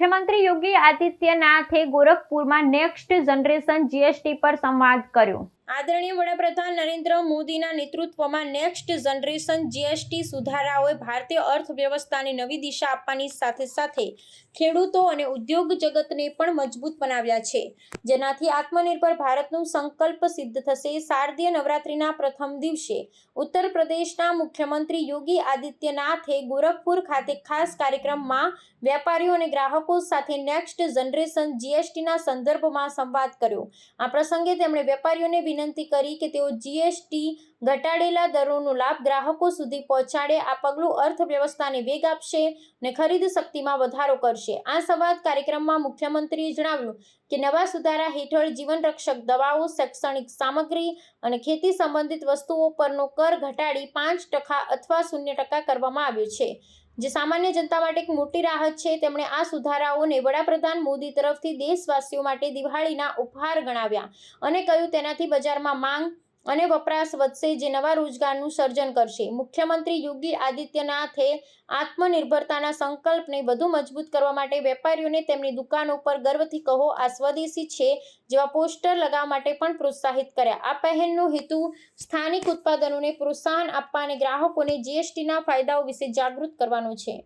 મુખ્યમંત્રી યોગી આદિત્યનાથે ગોરખપુરમાં next generation GST પર સંવાદ કર્યો. આદરણીય વડાપ્રધાન નરેન્દ્ર મોદીના નેતૃત્વમાં નેક્સ્ટ જનરેશન જીએસટી સુધારાઓએ ભારતીય અર્થવ્યવસ્થાને નવી દિશા આપવાની સાથે સાથે ખેડૂતો અને ઉદ્યોગ જગતને પણ મજબૂત બનાવ્યા છે. જેનાથી આત્મનિર્ભર ભારતનું સંકલ્પ સિદ્ધ થશે. શારદીય નવરાત્રિના પ્રથમ દિવસે ઉત્તર પ્રદેશના મુખ્યમંત્રી યોગી આદિત્યનાથે ગોરખપુર ખાતે ખાસ કાર્યક્રમમાં વેપારીઓ અને ગ્રાહકો સાથે નેક્સ્ટ જનરેશન જીએસટીના સંદર્ભમાં સંવાદ કર્યો. આ પ્રસંગે તેમણે વેપારીઓને વિનંતી કરી કે તેઓ જીએસટી ઘટાડેલા દરોનો લાભ ગ્રાહકો સુધી પહોંચાડે, આ પગલું અર્થવ્યવસ્થાને વેગ આપશે અને ખરીદ શક્તિમાં વધારો કરશે. આ સંવાદ કાર્યક્રમમાં મુખ્યમંત્રીએ જણાવ્યું કે નવા સુધારા હેઠળ જીવન રક્ષક દવાઓ, શૈક્ષણિક સામગ્રી અને ખેતી સંબંધિત વસ્તુઓ પરનો કર ઘટાડી પાંચ ટકા અથવા શૂન્ય ટકા કરવામાં આવ્યો છે. જે સામાન્ય જનતા માટે એક મોટી રાહત છે, તેમણે આ સુધારાઓને વડાપ્રધાન મોદી તરફથી દેશવાસીઓ માટે દિવાળીના ઉપહાર ગણાવ્યા અને કહ્યું તેનાથી બજારમાં માંગ અને વપરાશ વધશે જે નવા રોજગારનું સર્જન કરશે. મુખ્યમંત્રી યોગી આદિત્યનાથે આત્મનિર્ભરતાના સંકલ્પને વધુ મજબૂત કરવા માટે વેપારીઓને તેમની દુકાનો પર ગર્વથી કહો, આ સ્વદેશી છે જેવા પોસ્ટર લગાવવા માટે પણ પ્રોત્સાહિત કર્યા. આ પહેલનો હેતુ સ્થાનિક ઉત્પાદનોને પ્રોત્સાહન આપવા અને ગ્રાહકોને જીએસટીના ફાયદાઓ વિશે જાગૃત કરવાનો છે.